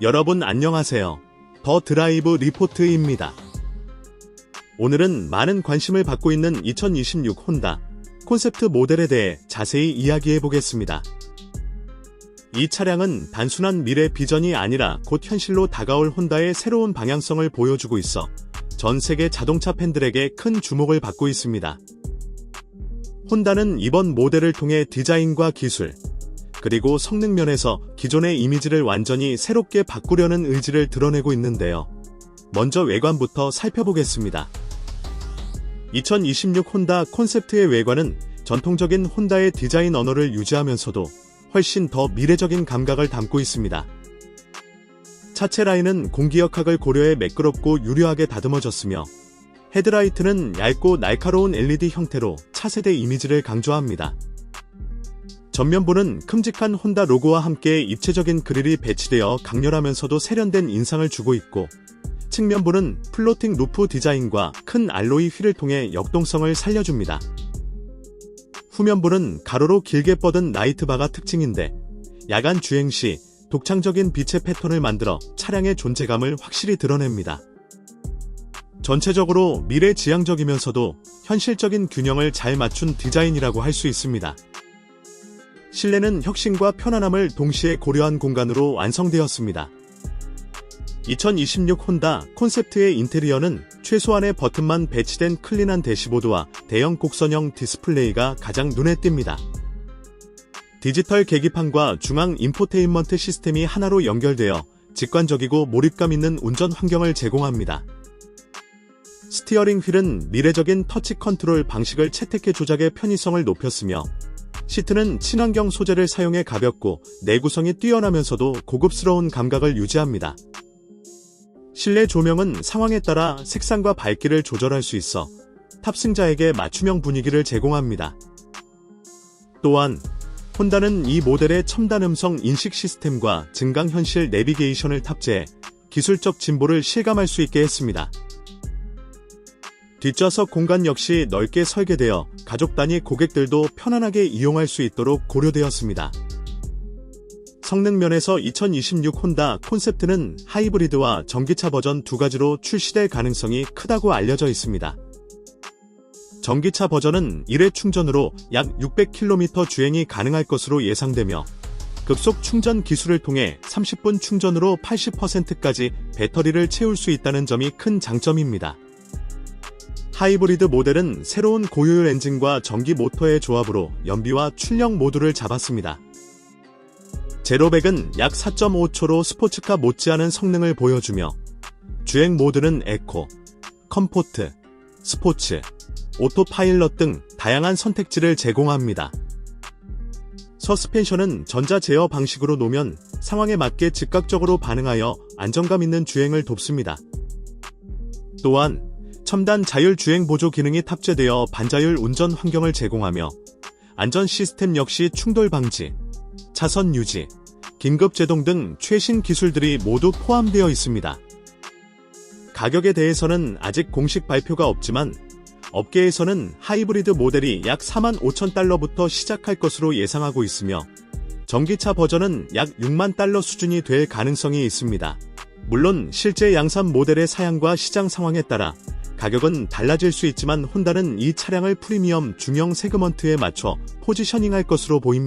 여러분 안녕하세요. 더 드라이브 리포트입니다. 오늘은 많은 관심을 받고 있는 2026 혼다 콘셉트 모델에 대해 자세히 이야기해 보겠습니다. 이 차량은 단순한 미래 비전이 아니라 곧 현실로 다가올 혼다의 새로운 방향성을 보여주고 있어 전 세계 자동차 팬들에게 큰 주목을 받고 있습니다. 혼다는 이번 모델을 통해 디자인과 기술, 그리고 성능 면에서 기존의 이미지를 완전히 새롭게 바꾸려는 의지를 드러내고 있는데요. 먼저 외관부터 살펴보겠습니다. 2026 혼다 콘셉트의 외관은 전통적인 혼다의 디자인 언어를 유지하면서도 훨씬 더 미래적인 감각을 담고 있습니다. 차체 라인은 공기역학을 고려해 매끄럽고 유려하게 다듬어졌으며 헤드라이트는 얇고 날카로운 LED 형태로 차세대 이미지를 강조합니다. 전면부는 큼직한 혼다 로고와 함께 입체적인 그릴이 배치되어 강렬하면서도 세련된 인상을 주고 있고 측면부는 플로팅 루프 디자인과 큰 알로이 휠을 통해 역동성을 살려줍니다. 후면부는 가로로 길게 뻗은 나이트바가 특징인데 야간 주행 시 독창적인 빛의 패턴을 만들어 차량의 존재감을 확실히 드러냅니다. 전체적으로 미래지향적이면서도 현실적인 균형을 잘 맞춘 디자인이라고 할 수 있습니다. 실내는 혁신과 편안함을 동시에 고려한 공간으로 완성되었습니다. 2026 혼다 콘셉트의 인테리어는 최소한의 버튼만 배치된 클린한 대시보드와 대형 곡선형 디스플레이가 가장 눈에 띕니다. 디지털 계기판과 중앙 인포테인먼트 시스템이 하나로 연결되어 직관적이고 몰입감 있는 운전 환경을 제공합니다. 스티어링 휠은 미래적인 터치 컨트롤 방식을 채택해 조작의 편의성을 높였으며 시트는 친환경 소재를 사용해 가볍고 내구성이 뛰어나면서도 고급스러운 감각을 유지합니다. 실내 조명은 상황에 따라 색상과 밝기를 조절할 수 있어 탑승자에게 맞춤형 분위기를 제공합니다. 또한 혼다는 이 모델의 첨단 음성 인식 시스템과 증강현실 내비게이션을 탑재해 기술적 진보를 실감할 수 있게 했습니다. 뒷좌석 공간 역시 넓게 설계되어 가족 단위 고객들도 편안하게 이용할 수 있도록 고려되었습니다. 성능 면에서 2026 혼다 콘셉트는 하이브리드와 전기차 버전 두 가지로 출시될 가능성이 크다고 알려져 있습니다. 전기차 버전은 1회 충전으로 약 600km 주행이 가능할 것으로 예상되며 급속 충전 기술을 통해 30분 충전으로 80%까지 배터리를 채울 수 있다는 점이 큰 장점입니다. 하이브리드 모델은 새로운 고효율 엔진과 전기 모터의 조합으로 연비와 출력 모두를 잡았습니다. 제로백은 약 4.5초로 스포츠카 못지않은 성능을 보여주며 주행 모드는 에코, 컴포트, 스포츠, 오토파일럿 등 다양한 선택지를 제공합니다. 서스펜션은 전자 제어 방식으로 놓으면 상황에 맞게 즉각적으로 반응하여 안정감 있는 주행을 돕습니다. 또한 첨단 자율 주행 보조 기능이 탑재되어 반자율 운전 환경을 제공하며 안전 시스템 역시 충돌 방지, 차선 유지, 긴급 제동 등 최신 기술들이 모두 포함되어 있습니다. 가격에 대해서는 아직 공식 발표가 없지만 업계에서는 하이브리드 모델이 약 4만 5천 달러부터 시작할 것으로 예상하고 있으며 전기차 버전은 약 6만 달러 수준이 될 가능성이 있습니다. 물론 실제 양산 모델의 사양과 시장 상황에 따라 가격은 달라질 수 있지만 혼다는 이 차량을 프리미엄 중형 세그먼트에 맞춰 포지셔닝할 것으로 보입니다.